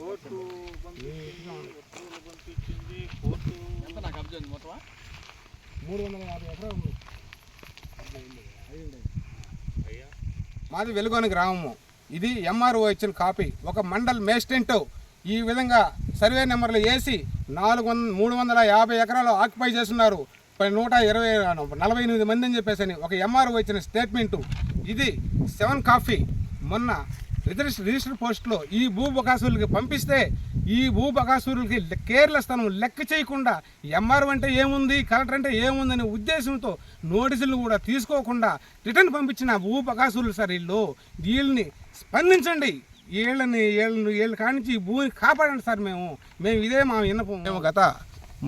Court పంపించింది ఉత్తర్వులు పంపించింది కోర్టు ఎంత నాకు అబ్జెక్ట్ మొత్తమా? మూడు వందల యాభై ఎకరాలు ఉంది. అయ్యా మాది వెలుగొని గ్రామము. ఇది ఎంఆర్ఓ ఇచ్చిన కాపీ. ఒక మండల్ మేస్టెంట్. ఈ విధంగా సర్వే నెంబర్లు వేసి నాలుగు వంద మూడు వందల యాభై ఎకరాలు ఆక్యుపై చేస్తున్నారు. పై నూట ఇరవై నలభై ఎనిమిది మంది అని చెప్పేసి అని ఒక ఎంఆర్ఓ ఇచ్చిన స్టేట్మెంటు. ఇది సెవెన్ కాఫీ. మొన్న రిజిస్టర్ రిజిస్టర్ పోస్ట్లో ఈ భూ బకాసురులకి పంపిస్తే ఈ భూ బకాసురులకి కేర్లెస్ తనం లెక్క చేయకుండా ఎంఆర్ఓ అంటే ఏముంది కలెక్టర్ అంటే ఏముందనే ఉద్దేశంతో నోటీసులు కూడా తీసుకోకుండా రిటర్న్ పంపించిన భూ బకాసురులు సార్ వీళ్ళు. వీళ్ళని స్పందించండి. వీళ్ళని వీళ్ళని వీళ్ళ కానించి ఈ భూమిని కాపాడండి సార్ మేము. మేము ఇదే మా విన్నపం. మేము గత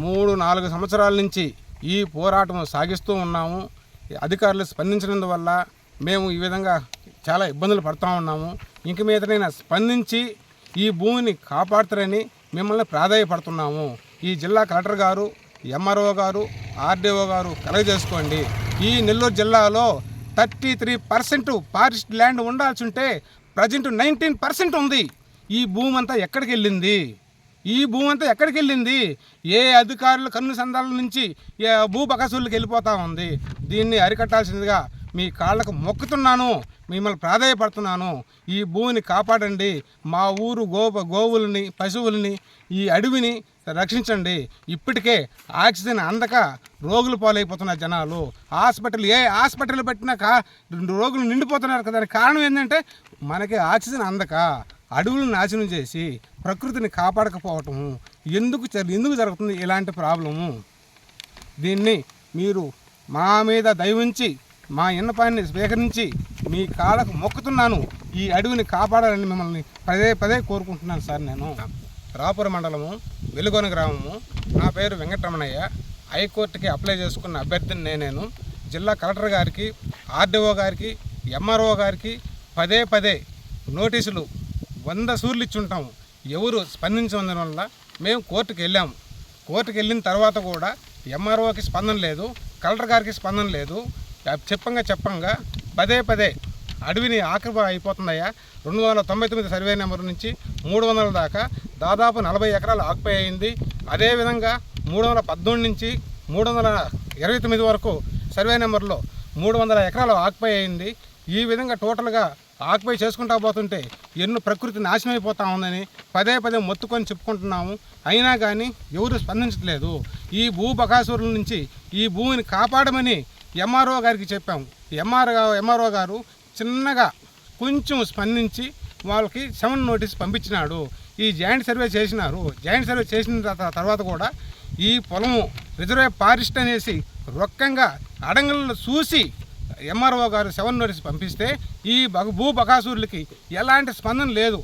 మూడు నాలుగు సంవత్సరాల నుంచి ఈ పోరాటం సాగిస్తూ ఉన్నాము. అధికారులు స్పందించినందువల్ల మేము ఈ విధంగా చాలా ఇబ్బందులు పడుతూ ఉన్నాము. ఇంక మీదనైనా స్పందించి ఈ భూమిని కాపాడుతారని మిమ్మల్ని ప్రాధాయపడుతున్నాము. ఈ జిల్లా కలెక్టర్ గారు ఎంఆర్ఓ గారు ఆర్డీఓ గారు కలగజేసుకోండి ఈ నెల్లూరు జిల్లాలో thirty three percent forest land ఉండాల్సి ఉంటే ప్రజెంట్ నైన్టీన్ పర్సెంట్ ఉంది. ఈ భూమి అంతా ఎక్కడికి వెళ్ళింది ఈ భూమి అంతా ఎక్కడికి వెళ్ళింది ఏ అధికారుల కన్ను సందాల నుంచి భూ బకసులకు వెళ్ళిపోతా ఉంది? దీన్ని అరికట్టాల్సిందిగా మీ కాళ్ళకు మొక్కుతున్నాను మిమ్మల్ని ప్రాధాయపడుతున్నాను. ఈ భూమిని కాపాడండి. మా ఊరు గోప గోవులని పశువులని ఈ అడవిని రక్షించండి. ఇప్పటికే ఆక్సిజన్ అందక రోగులు పాలైపోతున్నారు జనాలు. హాస్పిటల్ ఏ హాస్పిటల్ పెట్టినా కా రోగులు నిండిపోతున్నారు కదా. దానికి కారణం ఏంటంటే మనకి ఆక్సిజన్ అందక అడవులను నాశనం చేసి ప్రకృతిని కాపాడకపోవటము ఎందుకు ఎందుకు జరుగుతుంది ఇలాంటి ప్రాబ్లము? దీన్ని మీరు మా మీద దయవుంచి మా ఇన్నపాన్ని స్వీకరించి మీ కాళ్ళకు మొక్కుతున్నాను. ఈ అడవిని కాపాడాలని మిమ్మల్ని పదే పదే కోరుకుంటున్నాను సార్ నేను. రాపుర మండలము వెలుగొన గ్రామము. నా పేరు వెంకటరమణయ్య. హైకోర్టుకి అప్లై చేసుకున్న అభ్యర్థిని నేనేను. జిల్లా కలెక్టర్ గారికి ఆర్డీఓ గారికి ఎంఆర్ఓ గారికి పదే పదే నోటీసులు వంద సూర్లు ఇచ్చి ఉంటాము ఎవరు స్పందించడం వల్ల మేము కోర్టుకు వెళ్ళాము. కోర్టుకు వెళ్ళిన తర్వాత కూడా ఎంఆర్ఓకి స్పందన లేదు కలెక్టర్ గారికి స్పందన లేదు. చెప్పంగా చెప్పంగా పదే పదే అడవిని ఆక్రమ అయిపోతుందయ్యా రెండు వందల తొంభై తొమ్మిది సర్వే నెంబర్ నుంచి మూడు వందల దాకా దాదాపు నలభై ఎకరాలు ఆక్యుపై అయింది. అదేవిధంగా మూడు వందల పద్దెనిమిది నుంచి మూడు వందల ఇరవై తొమ్మిది వరకు సర్వే నెంబర్లో మూడు వందల ఎకరాలు ఆక్యుపై అయింది. ఈ విధంగా టోటల్గా ఆక్యుపై చేసుకుంటా పోతుంటే ఎన్నో ప్రకృతి నాశనం అయిపోతా ఉందని పదే పదే మొత్తుకొని చెప్పుకుంటున్నాము. అయినా కానీ ఎవరు స్పందించట్లేదు. ఈ భూ బకాసురుల నుంచి ఈ భూమిని కాపాడమని ఎంఆర్ఓ గారికి చెప్పాము. ఎంఆర్ ఎంఆర్ఓ గారు చిన్నగా కొంచెం స్పందించి వాళ్ళకి సెవెన్ నోటీస్ పంపించినాడు. ఈ జాయింట్ సర్వే చేసినారు. జాయింట్ సర్వే చేసిన తర్వాత కూడా ఈ పొలము రిజర్వ్ ఫారెస్ట్ అనేసి రొక్కంగా అడంగులను చూసి ఎంఆర్ఓ గారు సెవెన్ నోటీస్ పంపిస్తే ఈ భూ బకాసూర్లకి ఎలాంటి స్పందన లేదు.